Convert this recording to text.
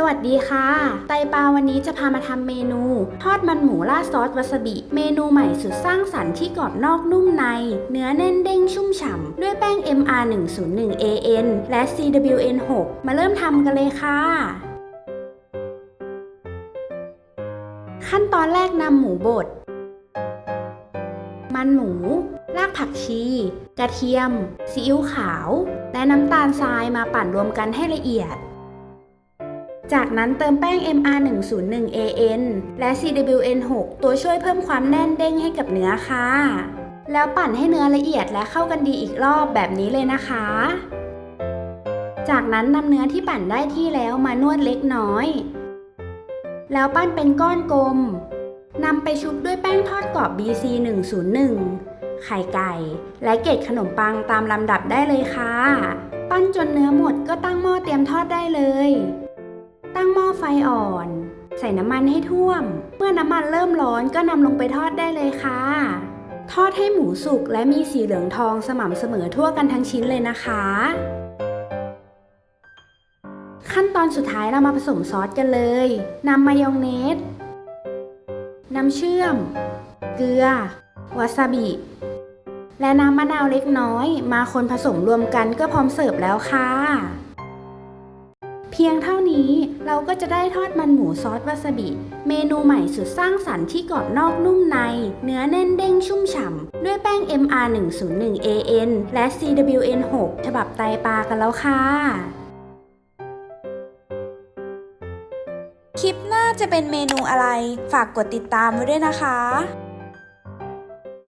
สวัสดีค่ะ ไตปลาวันนี้จะพามาทำเมนู ทอดมันหมูราดซอสวาซาบิ เมนูใหม่สุดสร้างสรรค์ที่กรอบนอกนุ่มใน เนื้อแน่นเด้งชุ่มฉ่ำ ด้วยแป้ง MR 1 0 1 AN และ CWN 6มาเริ่มทำกันเลยค่ะขั้นตอนแรกนำหมูบด มันหมู รากผักชี กระเทียม ซีอิ๊วขาว และน้ำตาลทรายมาปั่นรวมกันให้ละเอียด จากนั้นเติมแป้ง MR 1 0 1 AN และ CWN 6 ตัวช่วยเพิ่มความแน่นเด้งให้กับเนื้อค่ะ แล้วปั่นให้เนื้อละเอียดและเข้ากันดีอีกรอบแบบนี้เลยนะคะ จากนั้นนำเนื้อที่ปั่นได้ที่แล้วมานวดเล็กน้อย แล้วปั้นเป็นก้อนกลมนำไปชุบด้วยแป้งทอดกรอบ BC 101ไข่ไก่ และเกล็ดขนมปังตามลำดับได้เลยค่ะ ปั้นจนเนื้อหมดก็ตั้งหม้อเตรียมทอดได้เลย ตั้งหม้อไฟอ่อน ใส่น้ำมันให้ท่วม เมื่อน้ำมันเริ่มร้อนก็นำลงไปทอดได้เลยค่ะ ทอดให้หมูสุกและมีสีเหลืองทองสม่ำเสมอทั่วกันทั้งชิ้นเลยนะคะ ขั้นตอนสุดท้ายเรามาผสมซอสกันเลยนำมายองเนสน้ำเชื่อม เกลือ วาซาบิ และน้ำมะนาวเล็กน้อย มาคนผสมรวมกันก็พร้อมเสิร์ฟแล้วค่ะ เพียงเท่านี้เราก็จะได้ทอดมันหมูซอสวาซาบิ เมนูใหม่สุดสร้างสรรค์ที่กรอบนอกนุ่มใน เนื้อแน่นเด้งชุ่มฉ่ำ ด้วยแป้ง MR 1 0 1 AN และ CWN 6 ฉบับไตปลากันแล้วค่ะ คลิปหน้าจะเป็นเมนูอะไร ฝากกดติดตามไว้ด้วยนะคะ